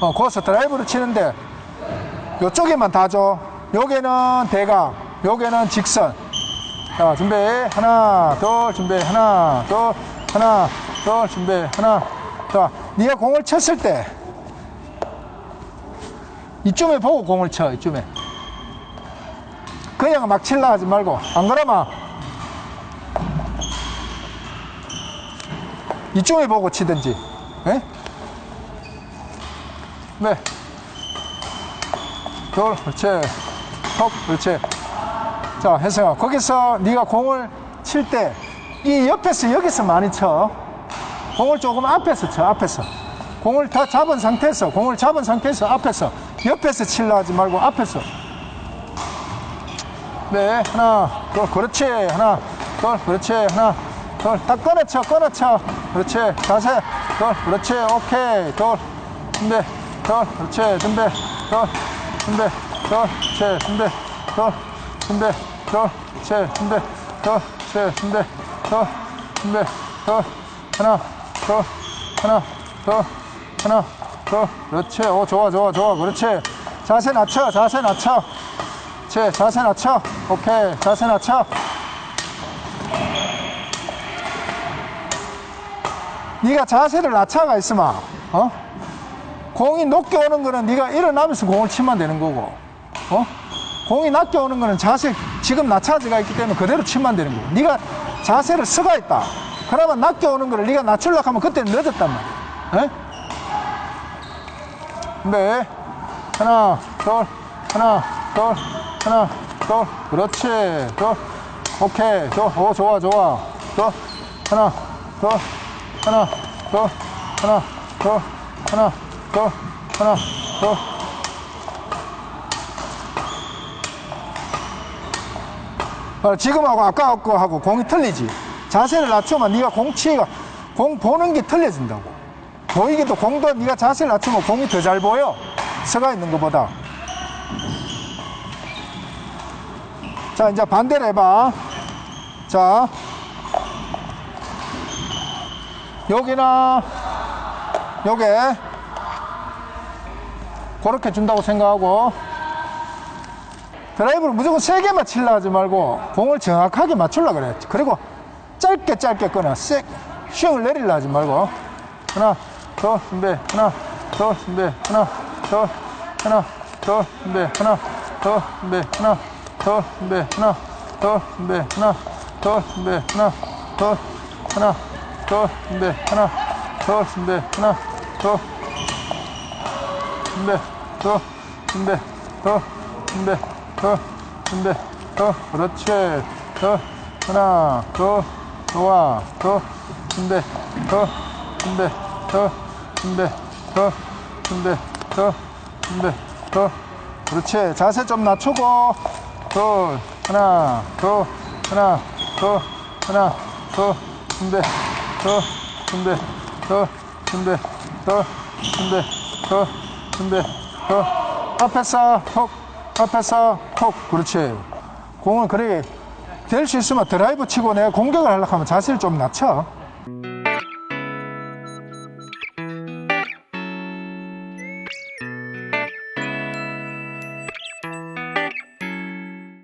어, 거기서 드라이브를 치는데 요쪽에만 다 줘. 요게는 대각, 요게는 직선. 자, 준비. 하나, 둘, 준비. 하나, 둘, 하나, 둘, 준비. 하나. 자, 네가 공을 쳤을 때 이쯤에 보고 공을 쳐, 이쯤에. 그냥 막 칠라 하지 말고. 안 그러면 이쪽에 보고 치든지. 예? 네. 돌, 그렇지. 톱, 그렇지. 자, 혜성아, 거기서 네가 공을 칠 때 이 옆에서 여기서 많이 쳐. 공을 조금 앞에서 쳐, 앞에서. 공을 다 잡은 상태에서, 공을 잡은 상태에서 앞에서. 옆에서 칠라 하지 말고 앞에서. 네, 하나, 둘, 그렇지. 하나, 둘, 그렇지. 하나, 둘, 딱 꺼내쳐, 꺼내쳐. 그렇지. 자세, 둘, 그렇지. 오케이. 둘, 준 그렇지. 준비, 둘, 준비, 둘, 그렇지. 준비, 둘, 준비, 둘, 그렇지. 준비, 둘, 그렇지. 준비, 둘, 준비, 둘, 하나, 둘, 하나, 둘, 하나, 둘, 그렇지. 오, 좋아, 좋아, 좋아. 그렇지. 자세 낮춰, 자세 낮춰. 그렇지. 자세 낮춰. 오케이. 자세 낮춰. 네가 자세를 낮춰가 있으면 어? 공이 높게 오는 거는 네가 일어나면서 공을 치면 되는 거고 어? 공이 낮게 오는 거는 자세 지금 낮춰지가 있기 때문에 그대로 치면 되는 거고 네가 자세를 쓰가 있다. 그러면 낮게 오는 거를 네가 낮추려고 하면 그때는 늦었단 말이야. 에? 네. 하나 둘 하나 둘 하나 둘. 그렇지. 둘. 오케이. 둘오 좋아 좋아. 둘. 하나 둘. 하나 둘. 하나 둘. 하나 둘 하나 둘 어, 지금하고 아까 거하고 공이 틀리지. 자세를 낮추면 네가 공 치기가 공 보는 게 틀려진다고. 보이기도 공도 네가 자세를 낮추면 공이 더 잘 보여. 서가 있는 것보다. 자 이제 반대로 해봐. 자. 여기나 요게 그렇게 준다고 생각하고 드라이브를 무조건 세 개만 칠라 하지 말고 공을 정확하게 맞추려 그래 그리고 짧게 짧게 끊어 쓱 슝을 내리려 하지 말고 하나 둘 준비 하나 둘 준비 하나 둘 하나 둘 준비 하나 둘 준비 하나 둘 준비 하나 둘 준비 하나 둘 준비 하나 둘 하나 둘 준비 하나 둘 준비 하나 둘 준비 둘 준비 둘 준비 둘 준비 둘 그렇지 둘 하나 둘 좋아 둘 준비 둘 준비 둘 준비 둘 준비 둘 준비 둘 그렇지 자세 좀 낮추고 둘 하나 둘 하나 둘 하나 둘 준비 둘 준비 둘 준비 둘 준비 둘 준비 둘 앞에서 톡 앞에서 톡. 그렇지. 공을 그래. 될 수 있으면 드라이브 치고 내가 공격을 하려고 하면 자세를 좀 낮춰